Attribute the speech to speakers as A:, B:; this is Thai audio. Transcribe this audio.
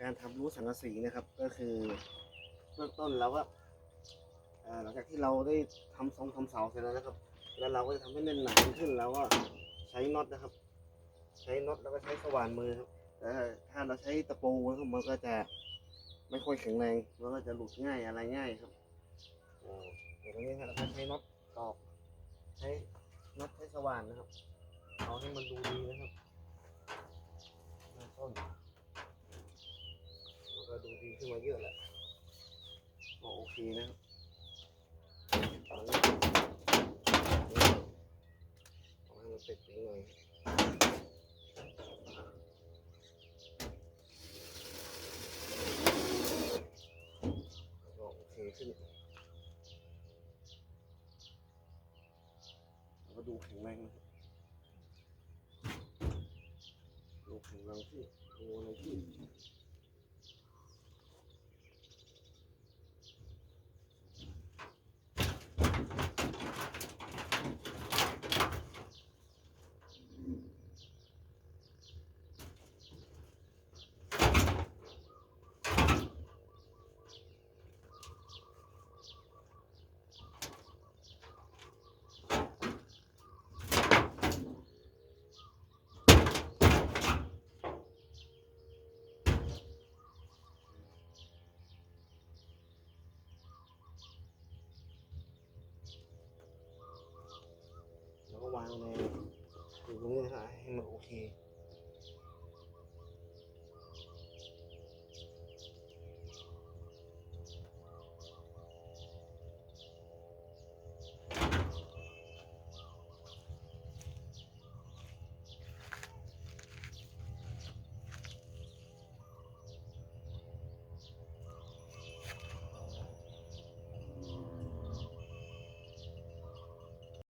A: การทำรั้สังกะสีนะครับ ก็คือเบื้องต้นเราก็หลังจากที่เราได้ทำทรงทำเสาเสร็จแล้วนะครับ แล้วเราก็จะทำให้แน่นหนาขึ้นแล้วก็ใช้น็อตนะครับ ใช้น็อตแล้วก็ใช้สว่านมือครับแต่ถ้าเราใช้ตะปูนะครับมันก็จะไม่ค่อยแข็งแรงมันก็จะหลุดง่ายอะไรง่ายครับอ่าเดี๋ยวตรงนี้ครับเราใช้น็อตตอกใช้น็อตใช้สว่านนะครับเอาให้มันดูดีนะครับต้น ขึ้นมาเยอะแหละก็โอเคนะครับเอาให้มันติดนิดหน่อยก็โอเคขึ้นแล้วก็ดูแข็งแรงนะดูแข็งแรงที่ดูอะไรที่ วางในอยู่ตรงนี้นะครับให้มันโอเค